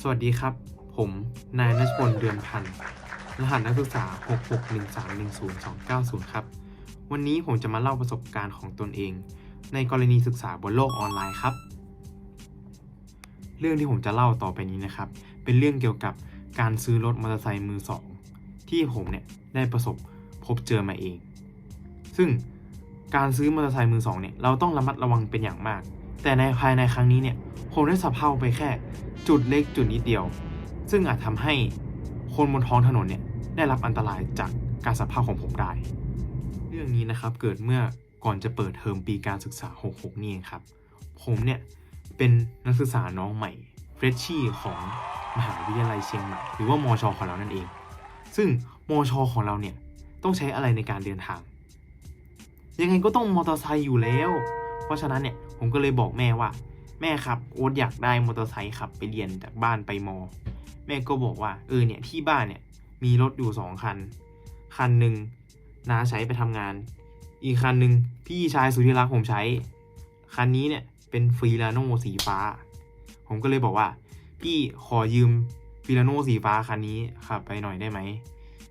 สวัสดีครับ ผมนายนัชพลเดือนพันธ์รหัสนักศึกษา 661310290 ครับ วันนี้ผมจะมาเล่าประสบการณ์ของตนเอง ในกรณีศึกษาบนโลกออนไลน์ครับ เรื่องที่ผมจะเล่าต่อไปนี้นะครับ เป็นเรื่องเกี่ยวกับการซื้อรถมอเตอร์ไซค์มือสองที่ผมเนี่ยได้ประสบพบเจอมาเอง ซึ่งการซื้อมอเตอร์ไซค์มือสองเนี่ยเราต้องระมัดระวังเป็นอย่างมาก แต่ในภายในครั้งนี้เนี่ยผมได้สะเพร่าไปแค่ จุดเล็กจุดนิดเดียว ซึ่งอาจทำให้คนบนท้องถนนเนี่ยได้รับอันตรายจากการสะเพร่าของผมได้ เรื่องนี้นะครับเกิดเมื่อก่อนจะเปิดเทอมปีการศึกษา 66 นี่เองครับ ผมเนี่ยเป็นนักศึกษาน้องใหม่เฟรชชี่ของมหาวิทยาลัยเชียงใหม่หรือว่ามอชอของเรานั่นเอง ซึ่งมอชอของเราเนี่ยต้องใช้อะไรในการเดินทาง ยังไงก็ต้องมอเตอร์ไซค์อยู่แล้ว เพราะฉะนั้นเนี่ยผมก็เลยบอกแม่ว่า แม่ครับโอ๊ตอยากได้มอเตอร์ไซค์ขับไปเรียนจากบ้านไปมอ แม่ก็บอกว่าเออเนี่ยที่บ้านเนี่ยมีรถอยู่สองคัน คันหนึ่งน้าใช้ไปทำงาน อีกคันหนึ่งพี่ชายสุดที่รักผมใช้ คันนี้เนี่ยเป็นฟีลาโนสีฟ้า ผมก็เลยบอกว่า พี่ขอยืมฟีลาโนสีฟ้าคันนี้ขับไปหน่อยได้ไหม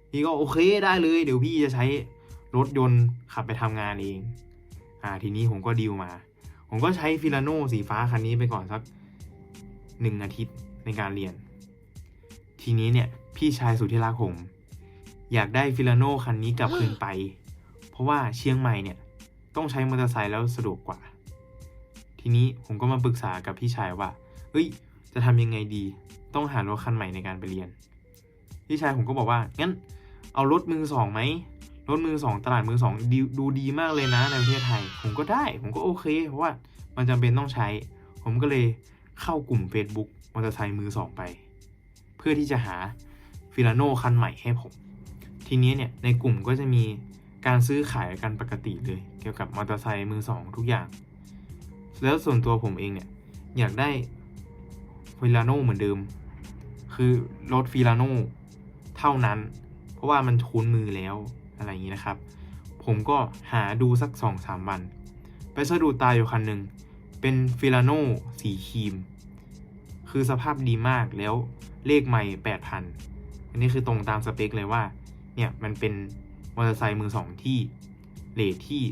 พี่ก็โอเคได้เลย เดี๋ยวพี่จะใช้รถยนต์ขับไปทำงานเอง อ่าทีนี้ผมก็ดีลมา ผมก็ใช้ฟิลาโนสีฟ้าคันนี้ไปก่อนสักหนึ่งอาทิตย์ในการเรียน ทีนี้เนี่ยพี่ชายสุดที่รักผมอยากได้ฟิลาโนคันนี้กลับคืนไป เพราะว่าเชียงใหม่เนี่ยต้องใช้มอเตอร์ไซค์แล้วสะดวกกว่า ทีนี้ผมก็มาปรึกษากับพี่ชายว่า เฮ้ย จะทำยังไงดี ต้องหารถคันใหม่ในการไปเรียน พี่ชายผมก็บอกว่า งั้น เอารถมือสองไหม รถมือสองตลาดมือสองดีดูดีมากเลยนะในประเทศไทย ผมก็ได้ ผมก็โอเค เพราะว่ามันจำเป็นต้องใช้ ผมก็เลยเข้ากลุ่ม Facebook มอเตอร์ไซค์มือสองไป เพื่อที่จะหาฟิลาโนคันใหม่ให้ผม ทีนี้เนี่ยในกลุ่มก็จะมีการซื้อขายกันปกติเลย เกี่ยวกับมอเตอร์ไซค์มือสองทุกอย่าง แล้วส่วนตัวผมเองเนี่ยอยากได้ฟิลาโนเหมือนเดิม คือรถฟิลาโนเท่านั้น เพราะว่ามันคุ้นมือแล้ว อะไรอย่างนี้นะครับ ผมก็หาดูสักสองสามวัน ไปสะดุดตาอยู่คันหนึ่ง เป็นฟิลาโนสีครีม คือสภาพดีมากแล้วเลขใหม่แปดพันอันนี้คือตรงตามสเปคเลยว่า เนี่ย มันเป็นมอเตอร์ไซค์มือสองที่เลทที่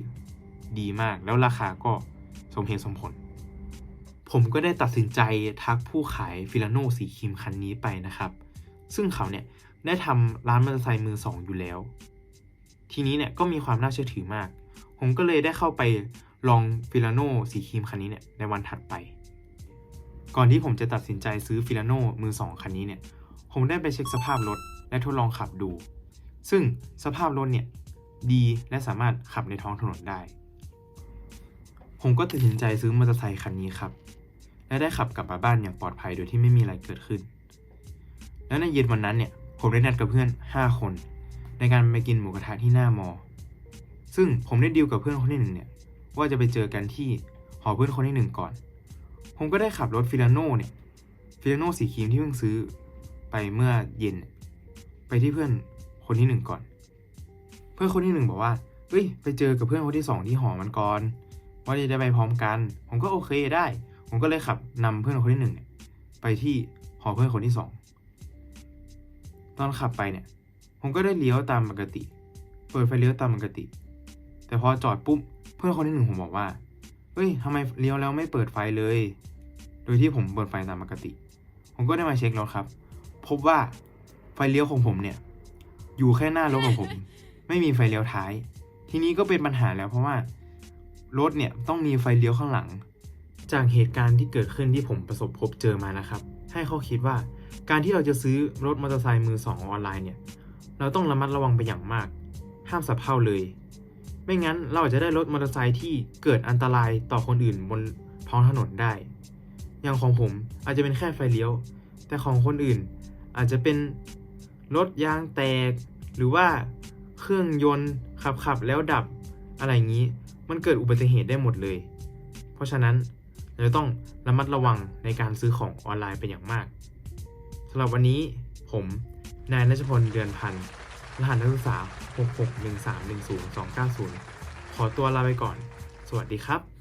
ดีมาก แล้วราคาก็สมเหตุสมผล ผมก็ได้ตัดสินใจทักผู้ขายฟิลาโนสีครีมคันนี้ไปนะครับ ซึ่งเขาเนี่ยได้ทำร้านมอเตอร์ไซค์มือสองอยู่แล้ว ทีนี้เนี่ยก็มีความน่าเชื่อถือมาก ผมก็เลยได้เข้าไปลองฟิลาโนสีครีมคันนี้เนี่ยในวันถัดไป ก่อนที่ผมจะตัดสินใจซื้อฟิลาโนมือสองคันนี้เนี่ย ผมได้ไปเช็คสภาพรถและทดลองขับดู ซึ่งสภาพรถเนี่ยดีและสามารถขับในท้องถนนได้ ผมก็ตัดสินใจซื้อมอเตอร์ไซค์คันนี้ครับ และได้ขับกลับมาบ้านอย่างปลอดภัยโดยที่ไม่มีอะไรเกิดขึ้น แล้วในเย็นวันนั้นเนี่ยผมได้นัดกับเพื่อน 5 คน ในการไปกินหมูกระทะที่หน้ามอ ซึ่งผมได้ดีลกับเพื่อนคนที่หนึ่งเนี่ย ว่าจะไปเจอกันที่หอเพื่อนคนที่หนึ่งก่อน ผมก็ได้ขับรถฟิลาโน่เนี่ย ฟิลาโน่สีครีมที่เพิ่งซื้อไปเมื่อเย็น ไปที่เพื่อนคนที่หนึ่งก่อน เพื่อนคนที่หนึ่งบอกว่า เฮ้ย ไปเจอกับเพื่อนคนที่สองที่หอมันก่อน ว่าจะได้ไปพร้อมกัน ผมก็โอเคได้ ผมก็เลยขับนำเพื่อนคนที่หนึ่งเนี่ยไปที่หอเพื่อนคนที่สอง ตอนขับไปเนี่ย ผมก็ได้เลี้ยวตามปกติ เปิดไฟเลี้ยวตามปกติ แต่พอจอดปุ๊บเพื่อนคนที่หนึ่งผมบอกว่าเฮ้ยทำไมเลี้ยวแล้วไม่เปิดไฟเลย โดยที่ผมเปิดไฟตามปกติ ผมก็ได้มาเช็ครถครับ พบว่าไฟเลี้ยวของผมเนี่ย อยู่แค่หน้ารถของผม ไม่มีไฟเลี้ยวท้าย ทีนี้ก็เป็นปัญหาแล้วเพราะว่ารถเนี่ยต้องมีไฟเลี้ยวข้างหลัง จากเหตุการณ์ที่เกิดขึ้นที่ผมประสบพบเจอมานะครับ ให้เขาคิดว่า การที่เราจะซื้อรถมอเตอร์ไซค์มือสองออนไลน์เนี่ย เราต้องระมัดระวังไปอย่างมาก ห้ามสับเพร่าเลย ไม่งั้นเราอาจจะได้รถมอเตอร์ไซค์ที่เกิดอันตรายต่อคนอื่นบนท้องถนนได้ อย่างของผมอาจจะเป็นแค่ไฟเลี้ยว แต่ของคนอื่นอาจจะเป็นรถยางแตก หรือว่าเครื่องยนต์ขับขับแล้วดับอะไรอย่างนี้ มันเกิดอุบัติเหตุได้หมดเลย เพราะฉะนั้นเราต้องระมัดระวังในการซื้อของออนไลน์เป็นอย่างมากสำหรับวันนี้ผม นายนัชพลเดือนพันธ์รหัสนักศึกษา 661310290 ขอตัวลาไปก่อน สวัสดีครับ